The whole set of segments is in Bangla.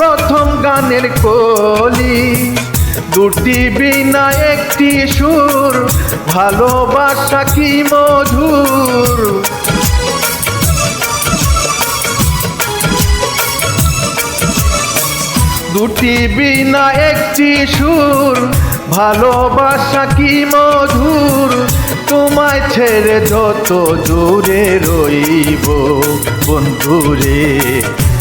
প্রথম গানের কলি। দুটি বিনা একটি সুর, ভালোবাসা কি মধুর? দুটি বিনা একটি সুর, ভালোবাসা কি মধুর? তোমায় ছেড়ে যত দূরে রইব বন্ধুরে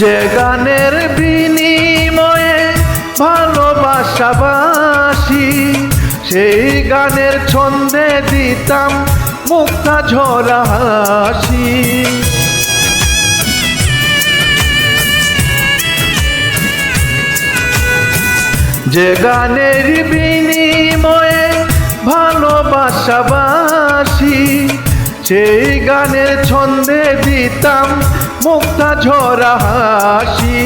যে গানের বিনিময়ে ভালোবাসাবাসি, সেই গানের ছন্দে দিতাম মুক্তা ঝরা হাসি। যে গানের বিনিময়ে ভালোবাসাবাসি, সেই গানের ছন্দে দিতাম মুক্তা ঝরা হাসি,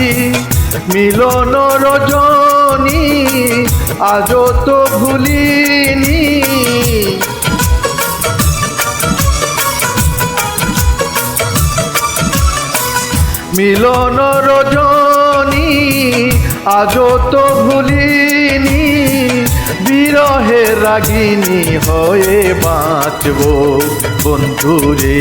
মিলন রজনী, আজও তো ভুলিনি। মিলন রজনী, আজও তো ভুলিনি। বিরহের রাগিনী হয়ে বাঁচব বন্ধুরে।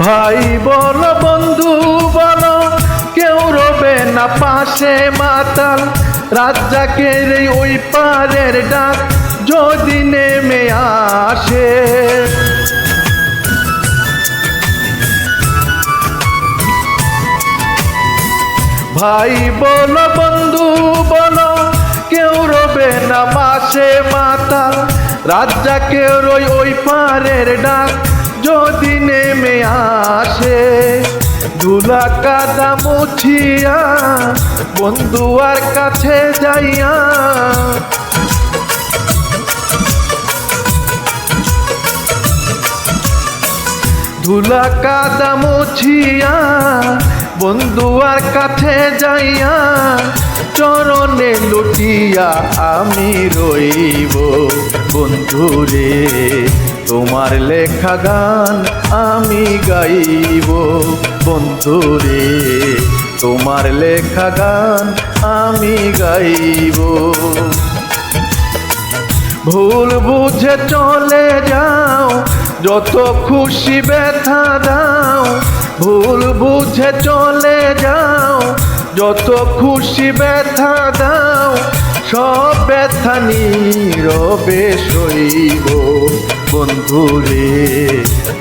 ভাই বল, বন্ধু বল, কেউ রবে না পাশে মাতাল। রাজ্জাকের ওই পারের ডাক যদি নেমে আসে। ভাই বল, বন্ধু বল, কেউ রবে না মাসে মাতাল। রাজ্জাকের ওই ওই পারের ডাক যদি নেমে আসে ধুলা কাদা মুছিয়া বন্ধু আর কাছে যাইয়া। ধুলা কাদা মুছিয়া বন্ধু আর কাছে যাইয়া, চরণে লুটিয়া আমি রইব বন্ধুরে। তোমার লেখা গান আমি গাইব বন্ধুরে তোমার লেখা গান আমি গাইব। ভুল বুঝে চলে যাও, যত খুশি ব্যথা দাও। ভুল বুঝে চলে যাও, যত খুশি ব্যথা দাও। সব ব্যথা নীরবে সইব। বন্ধুরে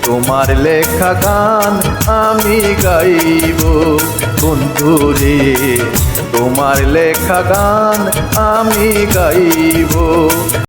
তোমার লেখা গান আমি গাইব। বন্ধুরে তোমার লেখা গান আমি গাইব।